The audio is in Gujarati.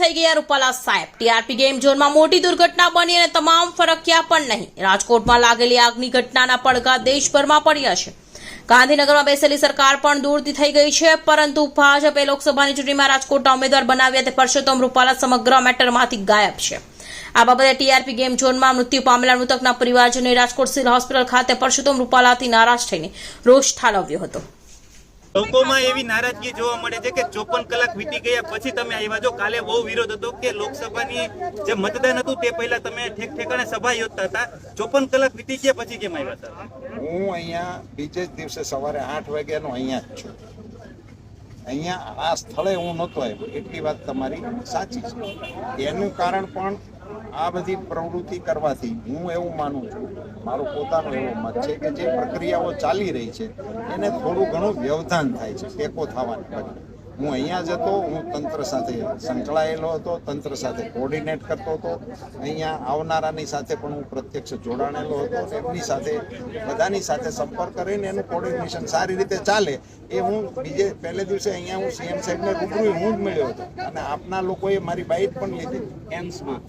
થઈ ગયા રૂપાલા સાહેબ. ટીઆરપી ગેમ ઝોનમાં મોટી દુર્ઘટના બની અને તમામ ફરક્યા પણ નહીં. રાજકોટમાં લાગેલી આગની ઘટનાના પડઘા દેશભરમાં પડ્યા છે. ગાંધીનગરમાં બેસેલી સરકાર પણ દૂરથી થઈ ગઈ છે, પરંતુ ભાજપે લોકસભાની ચૂંટણીમાં રાજકોટના ઉમેદવાર બનાવ્યા તે પરસોત્તમ રૂપાલા સમગ્ર મેટરમાંથી ગાયબ છે. આ બાબતે ટીઆરપી ગેમ ઝોનમાં મૃત્યુ પામેલા મૃતકના પરિવારજનોએ રાજકોટ સિવિલ હોસ્પિટલ ખાતે પરસોત્તમ રૂપાલાથી નારાજ થઈને રોષ ઠાલવ્યો હતો. લોકોમાં એવી નારાજગી જોવા મળે છે કે ચોપન કલાક વીતી ગયા પછી તમે આવ્યા છો. કાલે બહુ વિરોધ હતો કે લોકસભાની જે મતદાન હતું તે પહેલા તમે ઠેક ઠેકાણે સભા યોજતા હતા. ચોપન કલાક વીતી ગયા પછી કેમ આવ્યા હતા? હું અહીંયા બીજે જ દિવસે સવારે આઠ વાગ્યાનો અહીંયા જ છું. અહીંયા આ સ્થળે હું નહોતો આવ્યો. એટલી વાત તમારી સાચી છે. એનું કારણ પણ આ બધી પ્રવૃત્તિ કરવાથી હું એવું માનું છું, મારો પોતાનો એવો મત છે કે જે પ્રક્રિયાઓ ચાલી રહી છે, એને થોડું ઘણું વ્યવધાન થાય છે, ટેકો થવાને બદલે હું અહીંયા જ હતો, હું તંત્ર સાથે સંકળાયેલો હતો, તંત્ર સાથે કોર્ડિનેટ કરતો હતો. અહીંયા આવનારાની સાથે પણ હું પ્રત્યક્ષ જોડાણેલો હતો એમની સાથે, બધાની સાથે સંપર્ક કરીને એનું કોર્ડિનેશન સારી રીતે ચાલે એ હું બીજે, પહેલે દિવસે અહીંયા હું સીએમ સાહેબને રૂબરૂ હું જ મળ્યો હતો. અને આપના લોકોએ મારી બાઇટ પણ લીધી એમ્સમાં